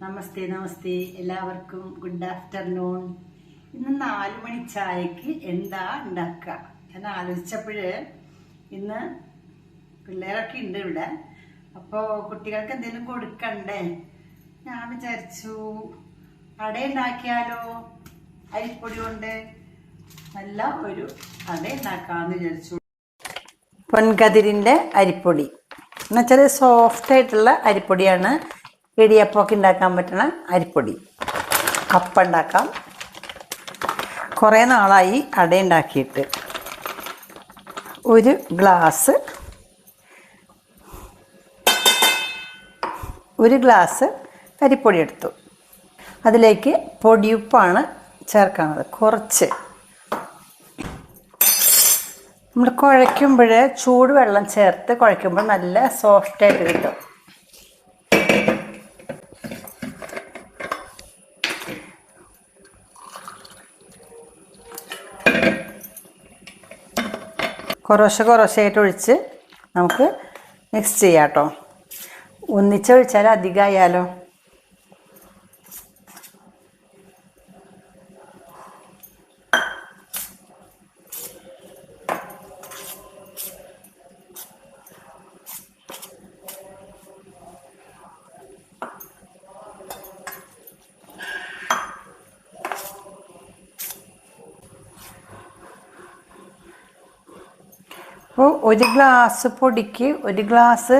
നമസ്തേ നമസ്തേ. എല്ലാവർക്കും good afternoon ഇന്ന് നാല് മണി ചായക്ക് എന്താ ഉണ്ടാക്കുക? ഞാൻ ആലോചിച്ചപ്പോഴ് ഇന്ന് പിള്ളേരൊക്കെ ഉണ്ട് ഇവിടെ. അപ്പോൾ കുട്ടികൾക്ക് എന്തെങ്കിലും കൊടുക്കണ്ടേ? ഞാൻ വിചാരിച്ചു അട ഉണ്ടാക്കിയാലോ? അരിപ്പൊടി കൊണ്ട് നല്ല ഒരു അട ഉണ്ടാക്കാമെന്ന് വിചാരിച്ചു. പൊൻകതിരിന്റെ അരിപ്പൊടി. എന്നുവെച്ചാൽ സോഫ്റ്റ് ആയിട്ടുള്ള അരിപ്പൊടിയാണ് ഇടിയപ്പമൊക്കെ ഉണ്ടാക്കാൻ പറ്റണ അരിപ്പൊടി. അപ്പം ഉണ്ടാക്കാം. കുറേ നാളായി അട ഉണ്ടാക്കിയിട്ട്. ഒരു ഗ്ലാസ് ഒരു ഗ്ലാസ് അരിപ്പൊടി എടുത്തു. അതിലേക്ക് പൊടിയുപ്പാണ് ചേർക്കുന്നത് കുറച്ച്. നമ്മൾ കുഴയ്ക്കുമ്പോൾ ചൂടുവെള്ളം ചേർത്ത് കുഴയ്ക്കുമ്പോൾ നല്ല സോഫ്റ്റായിട്ട് കിട്ടും. കുറേശ്ശെ കുറേശ്ശെയായിട്ട് ഒഴിച്ച് നമുക്ക് മിക്സ് ചെയ്യാം കേട്ടോ ഒന്നിച്ചൊഴിച്ചാൽ അധികമായാലോ? അപ്പോൾ ഒരു ഗ്ലാസ് പൊടിക്ക് ഒരു ഗ്ലാസ്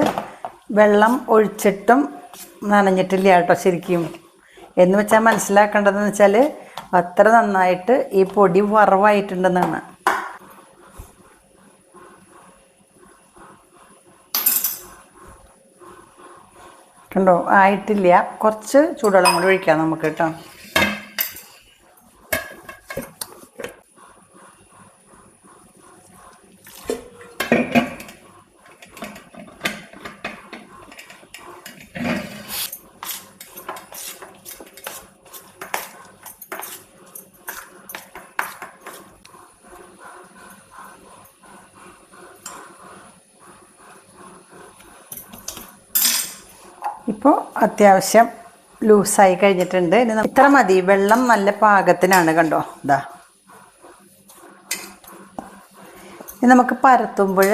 വെള്ളം ഒഴിച്ചിട്ടും നനഞ്ഞിട്ടില്ല കേട്ടോ ശരിക്കും. എന്ന് വെച്ചാൽ മനസ്സിലാക്കേണ്ടതെന്ന് വെച്ചാൽ അത്ര നന്നായിട്ട് ഈ പൊടി വറവായിട്ടുണ്ടെന്നാണ്. കണ്ടോ? ആയിട്ടില്ല. കുറച്ച് ചൂടുവെള്ളം കൂടി ഒഴിക്കാം നമുക്ക് കേട്ടോ. ഇപ്പോൾ അത്യാവശ്യം ലൂസായി കഴിഞ്ഞിട്ടുണ്ട്. ഇനി ഇത്ര മതി. വെള്ളം നല്ല പാകത്തിനാണ് കണ്ടോ? ഇതാ ഇനി നമുക്ക് പരത്തുമ്പോൾ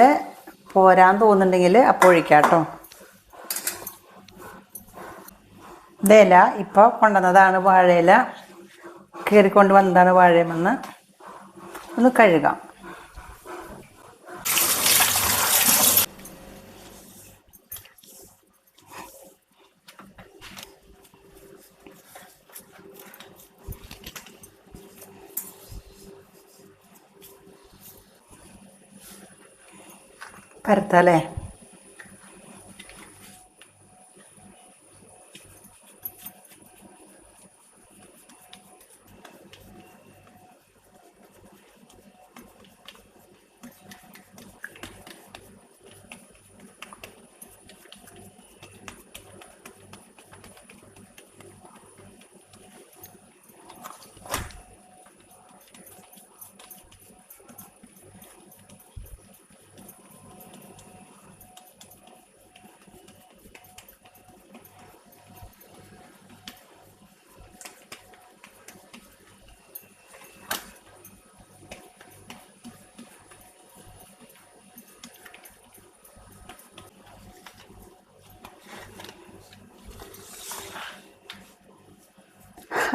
പോരാൻ തോന്നുന്നുണ്ടെങ്കിൽ അപ്പോൾ ഒഴിക്കാം കേട്ടോ. ഇതേല ഇപ്പോൾ കൊണ്ടുവന്നതാണ് വാഴയില. കയറിക്കൊണ്ട് വന്നതാണ് വാഴയമെന്ന്. ഒന്ന് കഴുകാം. പരത്താല്ലേ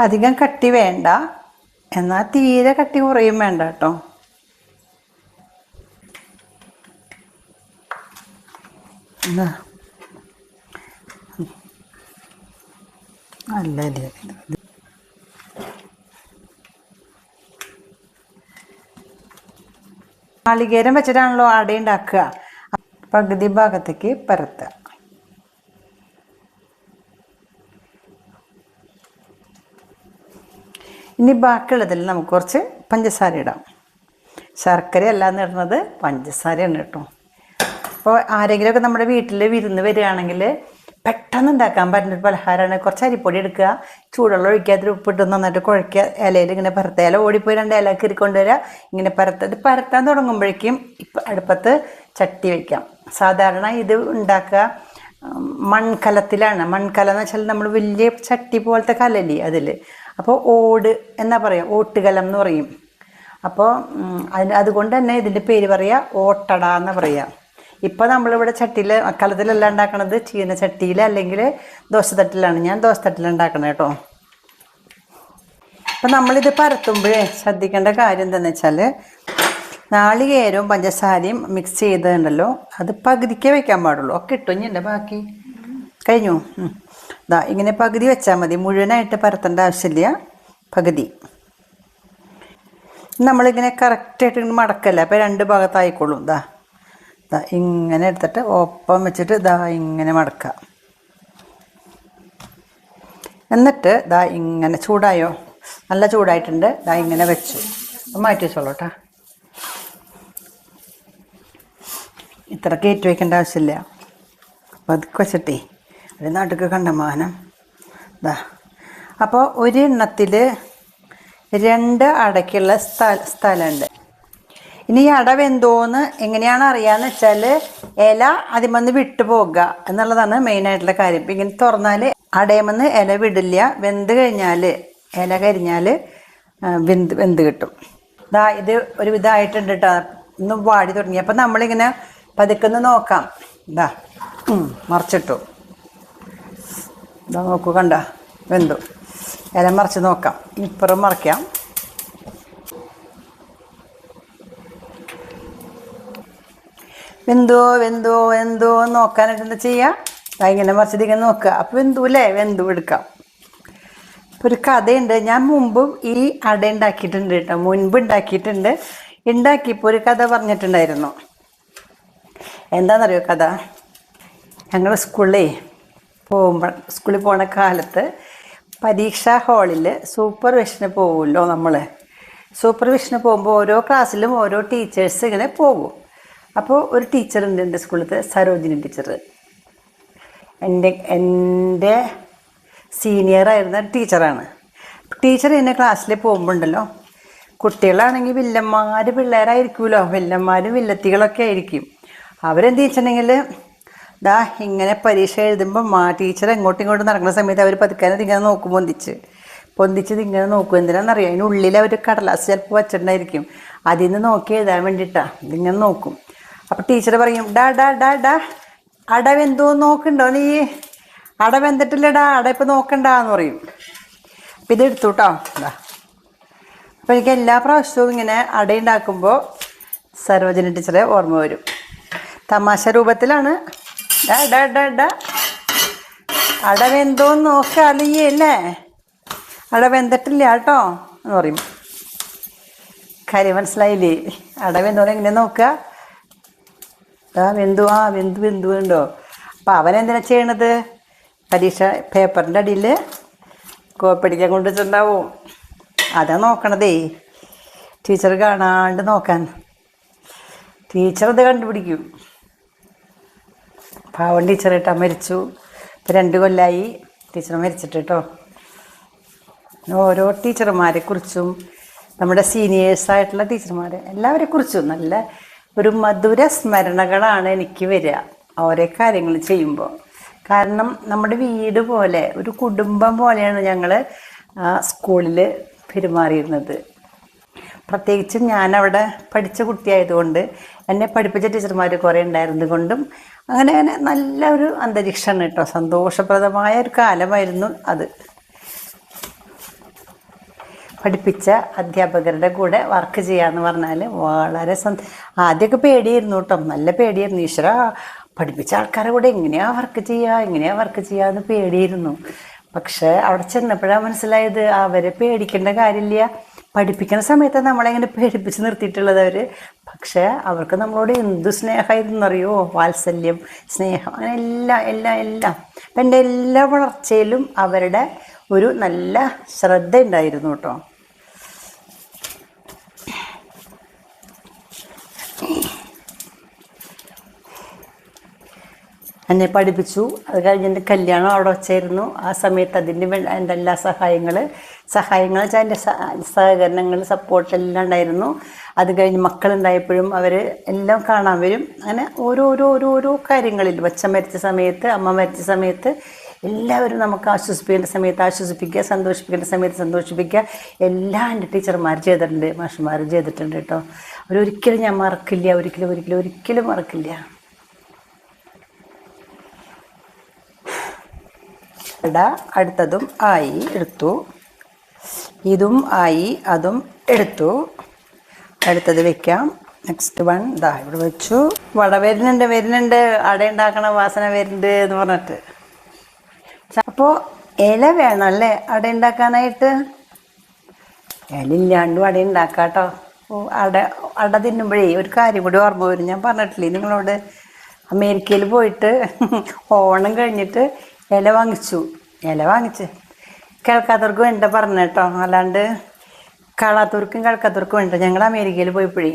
അധികം കട്ടി വേണ്ട. എന്നാൽ തീരെ കട്ടി കുറയും വേണ്ട കേട്ടോ. നല്ല അല്ലേ നാളികേരം വെച്ചിട്ടാണല്ലോ അട ഉണ്ടാക്കുക പകുതി ഭാഗത്തേക്ക് പരത്തുക. ഇനി ബാക്കിയുള്ളതിൽ നമുക്ക് കുറച്ച് പഞ്ചസാര ഇടാം. ശർക്കര അല്ലാന്ന് ഇടുന്നത് പഞ്ചസാരയാണ് കേട്ടോ. അപ്പോൾ ആരെങ്കിലുമൊക്കെ നമ്മുടെ വീട്ടിൽ വിരുന്ന് വരികയാണെങ്കിൽ പെട്ടെന്ന് ഉണ്ടാക്കാൻ പറ്റുന്ന ഒരു പലഹാരമാണ്. കുറച്ച് അരിപ്പൊടി എടുക്കുക ചൂടുള്ള ഒഴിക്കുക അതിൽ ഉപ്പിട്ട് നന്നായിട്ട് കുഴക്കുക. ഇലയിൽ ഇങ്ങനെ പരത്ത ഇല ഓടിപ്പോയി രണ്ട് ഇല കീറി കൊണ്ടുവരിക ഇങ്ങനെ പരത്ത ഇത് പരത്താൻ തുടങ്ങുമ്പോഴേക്കും ഇപ്പം അടുപ്പത്ത് ചട്ടി വയ്ക്കാം സാധാരണ ഇത് ഉണ്ടാക്കുക മൺകലത്തിലാണ്. മൺകലം എന്ന് വെച്ചാൽ നമ്മൾ വലിയ ചട്ടി പോലത്തെ കലല്ലേ അതിൽ അപ്പോൾ ഓട് എന്നാ പറയാം? ഓട്ടുകലം എന്ന് പറയും. അപ്പോൾ അതിന് അതുകൊണ്ട് തന്നെ ഇതിന്റെ പേര് പറയുക ഓട്ടട എന്ന് പറയുക ഇപ്പോൾ നമ്മളിവിടെ ചട്ടിയിൽ അക്കാലത്തിലല്ല ഉണ്ടാക്കണത്. ചീന ചട്ടിയിൽ അല്ലെങ്കിൽ ദോശത്തട്ടിലാണ്. ഞാൻ ദോശത്തട്ടിൽ ഉണ്ടാക്കണത് കേട്ടോ. അപ്പം നമ്മളിത് പരത്തുമ്പോഴേ ശ്രദ്ധിക്കേണ്ട കാര്യം എന്താണെന്ന് വെച്ചാൽ നാളികേരവും പഞ്ചസാരയും മിക്സ് ചെയ്തതുണ്ടല്ലോ. അത് പകുതിക്കേ വയ്ക്കാൻ പാടുള്ളൂ. ഒക്കെ ഇട്ടു ഇനി ബാക്കി? കഴിഞ്ഞു. ദാ ഇങ്ങനെ പകുതി വെച്ചാൽ മതി. മുഴുവനായിട്ട് പരത്തേണ്ട ആവശ്യമില്ല. പകുതി. നമ്മളിങ്ങനെ കറക്റ്റായിട്ട് ഇങ്ങനെ മടക്കല്ല? അപ്പോൾ രണ്ട് ഭാഗത്തായിക്കോളും. ദാ ദാ ഇങ്ങനെ എടുത്തിട്ട് ഒപ്പം വെച്ചിട്ട് ദാ ഇങ്ങനെ മടക്കുക എന്നിട്ട് ദാ ഇങ്ങനെ ചൂടായോ? നല്ല ചൂടായിട്ടുണ്ട്. ദാ ഇങ്ങനെ വെച്ചു. അപ്പം മാറ്റി വെച്ചോളൂ കേട്ടോ ഇത്ര കയറ്റി വയ്ക്കേണ്ട ആവശ്യമില്ല. പതുക്കെ വെച്ചിട്ടേ. ഒരു നടുക്ക് കണ്ടമാനം ദാ. അപ്പോൾ ഒരെണ്ണത്തിൽ രണ്ട് അടയ്ക്കുള്ള സ്ഥല സ്ഥലമുണ്ട്. ഇനി ഈ അട വെന്തോന്ന് എങ്ങനെയാണ് അറിയാന്ന് വെച്ചാൽ ഇല അതിമന്ന് വിട്ടു പോകുക എന്നുള്ളതാണ് മെയിനായിട്ടുള്ള കാര്യം. ഇപ്പം ഇങ്ങനെ തുറന്നാൽ അടയമെന്ന് ഇല വിടില്ല വെന്ത് കഴിഞ്ഞാൽ ഇല കരിഞ്ഞാൽ വെന്ത് വെന്ത് കിട്ടും. ഇതാ ഇത് ഒരു വിധമായിട്ടുണ്ട് കേട്ടോ ഒന്ന് വാടി തുടങ്ങി. അപ്പം നമ്മളിങ്ങനെ പതുക്കെ നോക്കാം. ഇതാ മറിച്ചിട്ടു. ഇതാ നോക്കൂ കണ്ട? വെന്തു. ഇല മറിച്ച് നോക്കാം. ഇപ്പുറം മറിക്കാം. വെന്തോ വെന്തോ വെന്തോ നോക്കാനായിട്ട് എന്താ ചെയ്യുക ഇങ്ങനെ മറിച്ചിട്ട് നോക്കുക. അപ്പോൾ വെന്തു അല്ലേ വെന്തു എടുക്കാം. ഇപ്പോൾ ഒരു കഥയുണ്ട്. ഞാൻ മുമ്പും ഈ അട ഉണ്ടാക്കിയിട്ടുണ്ട് കേട്ടോ. മുൻപ് ഉണ്ടാക്കിയിട്ടുണ്ട്. ഉണ്ടാക്കിയപ്പോൾ ഒരു കഥ പറഞ്ഞിട്ടുണ്ടായിരുന്നു. എന്താണെന്നറിയോ കഥ? ഞങ്ങളുടെ സ്കൂളിലേ പോകുമ്പോൾ സ്കൂളിൽ പോണ കാലത്ത് പരീക്ഷാ ഹാളിൽ സൂപ്പർവിഷന് പോകുമല്ലോ നമ്മൾ സൂപ്പർവിഷന് പോകുമ്പോൾ ഓരോ ക്ലാസ്സിലും ഓരോ ടീച്ചേഴ്സ് ഇങ്ങനെ പോകും. അപ്പോൾ ഒരു ടീച്ചർ ഉണ്ട് എന്റെ സ്കൂളിലത്തെ സരോജിനി ടീച്ചർ. എന്റെ എന്റെ സീനിയറായിരുന്ന ടീച്ചറാണ്. ടീച്ചർ എന്നെ ക്ലാസ്സിൽ പോകുമ്പോണ്ടല്ലോ. കുട്ടികളാണെങ്കിൽ വില്ലന്മാർ പിള്ളേരായിരിക്കുമല്ലോ വില്ലന്മാരും വില്ലത്തികളൊക്കെ ആയിരിക്കും. അവരെന്ത് വെച്ചിട്ടുണ്ടെങ്കിൽ ദാ ഇങ്ങനെ പരീക്ഷ എഴുതുമ്പോൾ മാ ടീച്ചർ എങ്ങോട്ടും ഇങ്ങോട്ടും നടക്കുന്ന സമയത്ത് അവർ പതുക്കാനത് ഇങ്ങനെ നോക്കും പൊന്തിച്ച്. പൊന്തിച്ചത് ഇങ്ങനെ നോക്കും. എന്തിനാണെന്നറിയാം അതിനുള്ളിൽ അവർ കടലാസ് ചിലപ്പോൾ വച്ചിട്ടുണ്ടായിരിക്കും. അതിൽ നിന്ന് നോക്കി എഴുതാൻ വേണ്ടിയിട്ടാണ് ഇതിങ്ങനെ നോക്കും. അപ്പോൾ ടീച്ചർ പറയും ഡാ ഡാ ഡാ ഡാ അടവെന്തോ നോക്കണ്ടോ നീ? അടവെന്തിട്ടില്ലടാ അട ഇപ്പം നോക്കണ്ടെന്ന് പറയും. അപ്പം ഇത് എടുത്തു കേട്ടോ ഇതാ അപ്പോൾ എനിക്ക് എല്ലാ പ്രാവശ്യവും ഇങ്ങനെ അടയുണ്ടാക്കുമ്പോൾ സർവജന ടീച്ചറെ ഓർമ്മ വരും. തമാശ രൂപത്തിലാണ് അട വെന്തോന്ന് നോക്കുക അല്ലേ? അട വെന്തിട്ടില്ല കേട്ടോ എന്ന് പറയും. കാര്യം മനസ്സിലായില്ലേ? അട വെന്തോന്ന് എങ്ങനെ നോക്കുക? ആ വെന്തു ആ വെന്തു വെന്തു ഉണ്ടോ അപ്പം അവൻ എന്തിനാ ചെയ്യണത്? പരീക്ഷ പേപ്പറിന്റെ അടിയിൽ കോപ്പടിക്കാൻ കൊണ്ടുവച്ചിട്ടുണ്ടാവും അതാ നോക്കണതേ. ടീച്ചർ കാണാണ്ട് നോക്കാൻ. ടീച്ചർ അത് കണ്ടുപിടിക്കും. പാവൻ ടീച്ചർ കേട്ടോ മരിച്ചു. ഇപ്പം രണ്ട് കൊല്ലമായി ടീച്ചർ മരിച്ചിട്ട് കേട്ടോ ഓരോ ടീച്ചർമാരെ കുറിച്ചും നമ്മുടെ സീനിയേഴ്സായിട്ടുള്ള ടീച്ചർമാരെ എല്ലാവരെ കുറിച്ചും നല്ല ഒരു മധുര സ്മരണകളാണ് എനിക്ക് വരിക ഓരോ കാര്യങ്ങൾ ചെയ്യുമ്പോൾ. കാരണം നമ്മുടെ വീട് പോലെ ഒരു കുടുംബം പോലെയാണ് ഞങ്ങൾ സ്കൂളിൽ പെരുമാറിയിരുന്നത്. പ്രത്യേകിച്ചും ഞാൻ അവിടെ പഠിച്ച കുട്ടിയായതുകൊണ്ട് എന്നെ പഠിപ്പിച്ച ടീച്ചർമാർ കുറേ ഉണ്ടായിരുന്നത് കൊണ്ടും അങ്ങനെ അങ്ങനെ നല്ല ഒരു അന്തരീക്ഷമാണ് കേട്ടോ. സന്തോഷപ്രദമായ ഒരു കാലമായിരുന്നു അത്. പഠിപ്പിച്ച അധ്യാപകരുടെ കൂടെ വർക്ക് ചെയ്യാന്ന് പറഞ്ഞാൽ വളരെ സന്ത ആദ്യമൊക്കെ പേടിയായിരുന്നു കേട്ടോ. നല്ല പേടിയായിരുന്നു. ഈശ്വര പഠിപ്പിച്ച ആൾക്കാരെ കൂടെ എങ്ങനെയാ വർക്ക് ചെയ്യുക എങ്ങനെയാ വർക്ക് ചെയ്യുക എന്ന് പേടിയായിരുന്നു. പക്ഷേ അവിടെ ചെന്നപ്പോഴാണ് മനസ്സിലായത് അവരെ പേടിക്കേണ്ട കാര്യമില്ല. പഠിപ്പിക്കുന്ന സമയത്ത് നമ്മളെങ്ങനെ പേടിപ്പിച്ച് നിർത്തിയിട്ടുള്ളത് അവർ പക്ഷേ അവർക്ക് നമ്മളോട് എന്ത് സ്നേഹമായിരുന്നു അറിയോ? വാത്സല്യം സ്നേഹം അങ്ങനെ എല്ലാ എല്ലാ എല്ലാം. അപ്പം എന്റെ എല്ലാ വളർച്ചയിലും അവരുടെ ഒരു നല്ല ശ്രദ്ധ ഉണ്ടായിരുന്നു കേട്ടോ. എന്നെ പഠിപ്പിച്ചു. അത് കഴിഞ്ഞ് എന്റെ കല്യാണം അവിടെ വെച്ചായിരുന്നു. ആ സമയത്ത് അതിന്റെ എന്റെ എല്ലാ സഹായങ്ങൾ സഹായങ്ങൾ വെച്ചാൽ എന്റെ സഹകരണങ്ങൾ സപ്പോർട്ട് എല്ലാം ഉണ്ടായിരുന്നു. അത് കഴിഞ്ഞ് മക്കളുണ്ടായപ്പോഴും അവർ എല്ലാം കാണാൻ വരും. അങ്ങനെ ഓരോരോ ഓരോരോ കാര്യങ്ങളിൽ. അച്ഛൻ മരിച്ച സമയത്ത് അമ്മ മരിച്ച സമയത്ത് എല്ലാവരും നമുക്ക് ആശ്വസിപ്പിക്കേണ്ട സമയത്ത് ആശ്വസിപ്പിക്കുക സന്തോഷിപ്പിക്കേണ്ട സമയത്ത് സന്തോഷിപ്പിക്കുക. എല്ലാം എന്റെ ടീച്ചർമാർ ചെയ്തിട്ടുണ്ട് മാഷന്മാർ ചെയ്തിട്ടുണ്ട് കേട്ടോ. അവരൊരിക്കലും ഞാൻ മറക്കില്ല ഒരിക്കലും ഒരിക്കലും ഒരിക്കലും മറക്കില്ല. ഇട അടുത്തതും ആയി എടുത്തു. ഇതും ആയി അതും എടുത്തു. അടുത്തത് വെക്കാം. നെക്സ്റ്റ് വൺ ഇതാ ഇവിടെ വെച്ചു. വട വരുന്നുണ്ട് വരുന്നുണ്ട്. അട ഉണ്ടാക്കണ വാസന വരുന്നുണ്ട് എന്ന് പറഞ്ഞിട്ട്. അപ്പോൾ ഇല വേണം അല്ലേ? അട ഉണ്ടാക്കാനായിട്ട് ഇലയില്ലാണ്ടും അട ഉണ്ടാക്കാം കേട്ടോ അട അട തിന്നുമ്പോഴേ ഒരു കാര്യം കൂടി ഓർമ്മ വരും. ഞാൻ പറഞ്ഞിട്ടില്ലേ നിങ്ങളോട്? അമേരിക്കയിൽ പോയിട്ട് ഓണം കഴിഞ്ഞിട്ട് ഇല വാങ്ങിച്ചു. ഇല വാങ്ങിച്ച്. കേൾക്കാത്തവർക്കും വേണ്ട പറഞ്ഞു കേട്ടോ. അല്ലാണ്ട് കാണാത്തവർക്കും കേൾക്കാത്തവർക്കും വേണ്ട. ഞങ്ങൾ അമേരിക്കയിൽ പോയപ്പോഴേ.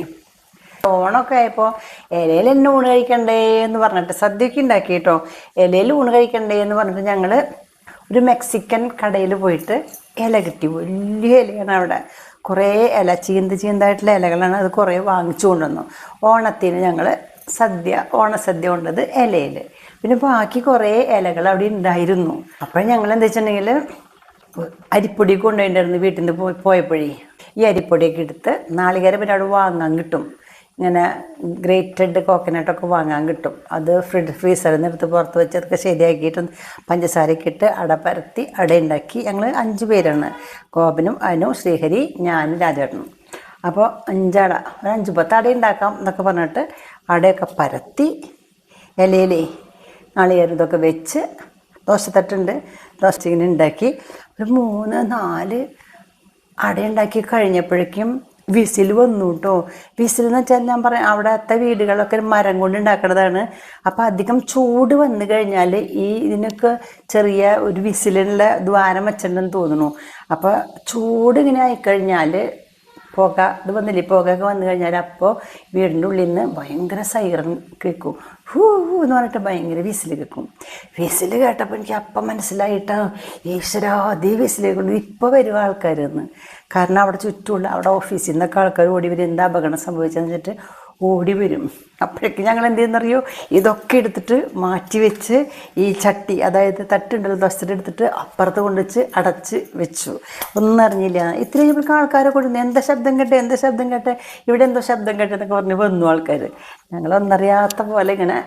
ഓണമൊക്കെ ആയപ്പോൾ ഇലയിൽ എന്നെ ഊണ് കഴിക്കണ്ടേ എന്ന് പറഞ്ഞിട്ട് സദ്യയൊക്കെ ഉണ്ടാക്കി കേട്ടോ. ഇലയിൽ ഊണ് കഴിക്കണ്ടേ എന്ന് പറഞ്ഞിട്ട് ഞങ്ങൾ ഒരു മെക്സിക്കൻ കടയിൽ പോയിട്ട് ഇല കിട്ടി. വലിയ ഇലയാണ് അവിടെ. കുറേ ഇല ചീന്ത ചീന്തായിട്ടുള്ള ഇലകളാണ് അത് കുറേ വാങ്ങിച്ചു കൊണ്ടുവന്നു. ഓണത്തിന് ഞങ്ങൾ സദ്യ ഓണസദ്യ കൊണ്ടത് ഇലയിൽ. പിന്നെ ബാക്കി കുറേ ഇലകൾ അവിടെ ഉണ്ടായിരുന്നു. അപ്പോൾ ഞങ്ങൾ എന്താ വെച്ചിട്ടുണ്ടെങ്കിൽ അരിപ്പൊടി കൊണ്ടുപോയിട്ടുണ്ടായിരുന്നു വീട്ടിൽ നിന്ന് പോയി പോയപ്പോഴേ. ഈ അരിപ്പൊടിയൊക്കെ എടുത്ത് നാളികേരം പിന്നെ അവിടെ വാങ്ങാൻ കിട്ടും. ഇങ്ങനെ ഗ്രേറ്റഡ് കോക്കനട്ടൊക്കെ വാങ്ങാൻ കിട്ടും. അത് ഫ്രിഡ് ഫ്രീസറിൽ നിന്ന് എടുത്ത് പുറത്ത് വെച്ച് അതൊക്കെ ശരിയാക്കിയിട്ട് പഞ്ചസാരയൊക്കെ ഇട്ട് അട പരത്തി അട ഉണ്ടാക്കി ഞങ്ങൾ അഞ്ച് പേരാണ്. ഗോപനും അനു ശ്രീഹരി ഞാനും രാജേട്ടനും. അപ്പോൾ അഞ്ചട ഒരു അഞ്ച് പത്ത് അട ഉണ്ടാക്കാം എന്നൊക്കെ പറഞ്ഞിട്ട് അടയൊക്കെ പരത്തി ഇലയിലേ നാളികേരം ഇതൊക്കെ വെച്ച് ദോശത്തട്ടുണ്ട്. ദോശ ഇങ്ങനെ ഉണ്ടാക്കി. ഒരു മൂന്ന് നാല് അടയുണ്ടാക്കി കഴിഞ്ഞപ്പോഴേക്കും വിസിൽ വന്നു കേട്ടോ വിസിൽ എന്ന് വെച്ചാൽ ഞാൻ പറയാം അവിടത്തെ വീടുകളൊക്കെ മരം കൊണ്ട് ഉണ്ടാക്കുന്നതാണ് അപ്പം അധികം ചൂട് വന്നു കഴിഞ്ഞാൽ ഈ ഇതിനൊക്കെ ചെറിയ ഒരു വിസിലുള്ള ദ്വാരം വെച്ചിട്ടുണ്ടെന്ന് തോന്നുന്നു. അപ്പോൾ ചൂട് ഇങ്ങനെ ആയിക്കഴിഞ്ഞാൽ പുക ഇത് വന്നില്ലേ പുകയൊക്കെ വന്നു കഴിഞ്ഞാൽ അപ്പോൾ വീടിന്റെ ഉള്ളിൽ നിന്ന് ഭയങ്കര സൈറൻ കേൾക്കും. ഹൂ എന്ന് പറഞ്ഞിട്ട് ഭയങ്കര വിസിൽ കേൾക്കും. വിസിൽ കേട്ടപ്പോൾ എനിക്ക് അപ്പം മനസ്സിലായിട്ട് ഈശ്വരാ അതേ വിസിൽ കേൾക്കുന്നു ഇപ്പോൾ വരും ആൾക്കാരെന്ന് കാരണം അവിടെ ചുറ്റുമുള്ള അവിടെ ഓഫീസിൽ നിന്നൊക്കെ ആൾക്കാർ ഓടി വരും. എന്താ അപകടം സംഭവിച്ചതെന്ന് വെച്ചിട്ട് ഓടി വരും. അപ്പോഴേക്ക് ഞങ്ങൾ എന്ത് ചെയ്യുന്നറിയോ ഇതൊക്കെ എടുത്തിട്ട് മാറ്റി വെച്ച് ഈ ചട്ടി അതായത് തട്ടുണ്ടല്ലോ ദോശയുടെ എടുത്തിട്ട് അപ്പുറത്ത് കൊണ്ടുവച്ച് അടച്ച് വെച്ചു. ഒന്നും അറിഞ്ഞില്ല. ഇത്രയും നമുക്ക് ആൾക്കാരെ കൊടുക്കുന്നു എന്താ ശബ്ദം കേട്ടെ? എന്താ ശബ്ദം കേട്ടെ? ഇവിടെ എന്തോ ശബ്ദം കേട്ടെ എന്നൊക്കെ പറഞ്ഞ് വന്നു ആൾക്കാർ ഞങ്ങളൊന്നറിയാത്ത പോലെ ഇങ്ങനെ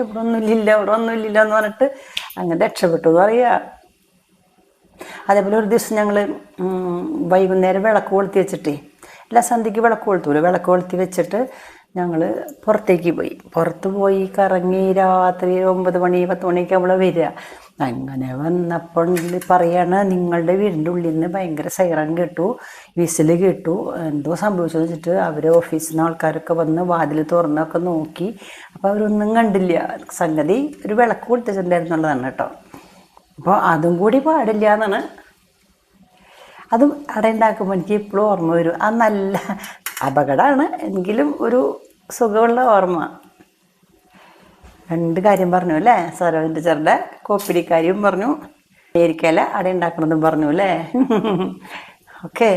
ഇവിടെ ഒന്നുമില്ല ഇവിടെ ഒന്നുമില്ല എന്ന് പറഞ്ഞിട്ട് അങ്ങനെ രക്ഷപ്പെട്ടു. പറയാ അതേപോലെ ഒരു ദിവസം ഞങ്ങൾ വൈകുന്നേരം വിളക്ക് കൊളുത്തി വെച്ചിട്ടേ എല്ലാ സന്ധ്യയ്ക്ക് വിളക്ക് കൊളുത്തൂല? വിളക്ക് കൊളുത്തി വെച്ചിട്ട് ഞങ്ങൾ പുറത്തേക്ക് പോയി. പുറത്ത് പോയി കറങ്ങി രാത്രി ഒമ്പത് മണി പത്ത് മണിക്ക് നമ്മൾ വരിക. അങ്ങനെ വന്നപ്പോൾ പറയാണ് നിങ്ങളുടെ വീടിന്റെ ഉള്ളിൽ നിന്ന് ഭയങ്കര സൈറൻ കേട്ടു വിസിൽ കേട്ടു. എന്തോ സംഭവിച്ചെന്ന് വെച്ചിട്ട് അവർ ഓഫീസിൽ നിന്ന് ആൾക്കാരൊക്കെ വന്ന് വാതിൽ തുറന്നൊക്കെ നോക്കി. അപ്പോൾ അവരൊന്നും കണ്ടില്ല. സംഗതി ഒരു വിളക്ക് കൊടുത്തിട്ടുണ്ടായിരുന്നുള്ളതാണ് കേട്ടോ. അപ്പോൾ അതും കൂടി പാടില്ല എന്നാണ്. അതും അട ഉണ്ടാക്കുമ്പോൾ എനിക്ക് എപ്പോഴും ഓർമ്മ വരും. ആ നല്ല അപകടമാണ് എങ്കിലും ഒരു സുഖമുള്ള ഓർമ്മ. രണ്ട് കാര്യം പറഞ്ഞു അല്ലേ? സരോജിന്റെ ചെറുടെ കോപ്പിടിക്കാരിയും പറഞ്ഞു. അമേരിക്കയിലെ അട ഉണ്ടാക്കണതും പറഞ്ഞു അല്ലേ? ഓക്കെ.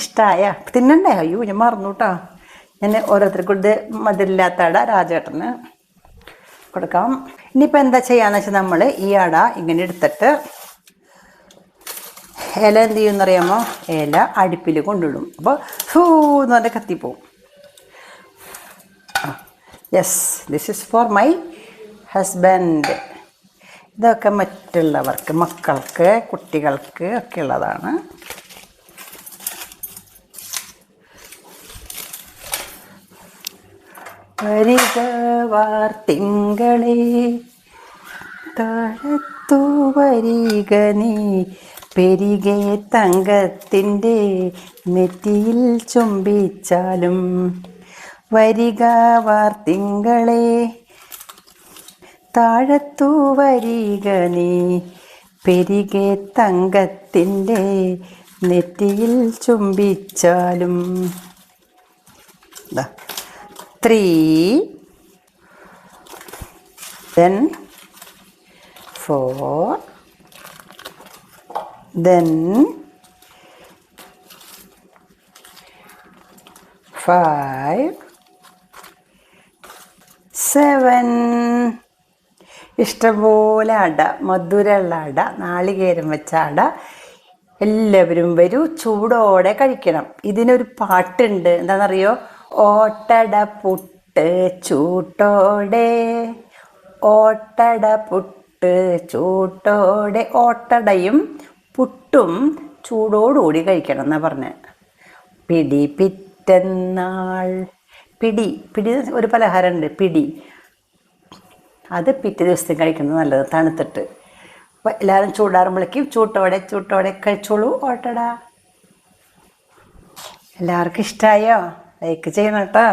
ഇഷ്ടമായ തിന്നണ്ടേ? അയ്യോ ഞാൻ മറന്നു കേട്ടോ ഞാൻ ഓരോരുത്തർക്കൂടെ മധുരില്ലാത്ത അട രാജേട്ടന് കൊടുക്കാം. ഇനിയിപ്പോൾ എന്താ ചെയ്യാന്ന് വെച്ചാൽ നമ്മൾ ഈ അട ഇങ്ങനെ എടുത്തിട്ട് ഇല എന്ത് ചെയ്യുമെന്നറിയാമോ? ഇല അടുപ്പിൽ കൊണ്ടിടും. അപ്പോൾ ഹൂ എന്ന് പറഞ്ഞാൽ കത്തിപ്പോവും. Yes this is for my husband ഇതൊക്കെ മറ്റുള്ളവർക്ക് മക്കൾക്ക് കുട്ടികൾക്ക് ഒക്കെ ഉള്ളതാണ്. വരിക വാർത്തിങ്കളെ താഴത്തു വരിക നീ. പെരികെ തങ്കത്തിന്റെ നെറ്റിയിൽ ചുംബിച്ചാലും വരിക വാർത്തിങ്കളെ താഴത്തു വരിക നീ. പെരികെ തങ്കത്തിന്റെ നെറ്റിയിൽ ചുംബിച്ചാലും three. Then four, then five, seven. ഇഷ്ടംപോലെ അട മധുരമുള്ള അട നാളികേരം വെച്ച അട. എല്ലാവരും വരൂ ചൂടോടെ കഴിക്കണം. ഇതിനൊരു പാട്ടുണ്ട്. എന്താണെന്നറിയോ? ഓട്ടട പുട്ട് ചൂട്ടോടെ. ഓട്ടട പുട്ട് ചൂട്ടോടെ. ഓട്ടടയും പുട്ടും ചൂടോടുകൂടി കഴിക്കണം എന്നാ പറഞ്ഞത് പിടി പിറ്റന്നാൾ. പിടി പിടി ഒരു പലഹാരമുണ്ട് പിടി. അത് പിറ്റേ ദിവസത്തേക്ക് കഴിക്കുന്നത് നല്ലത് തണുത്തിട്ട്. അപ്പോൾ എല്ലാവരും ചൂടാറുമ്പോഴേക്കും ചൂട്ടോടെ ചൂട്ടോടെ കഴിച്ചോളൂ ഓട്ടടാ. എല്ലാവർക്കും ഇഷ്ടമായോ ലൈക്ക് ചെയ്യണം കേട്ടോ.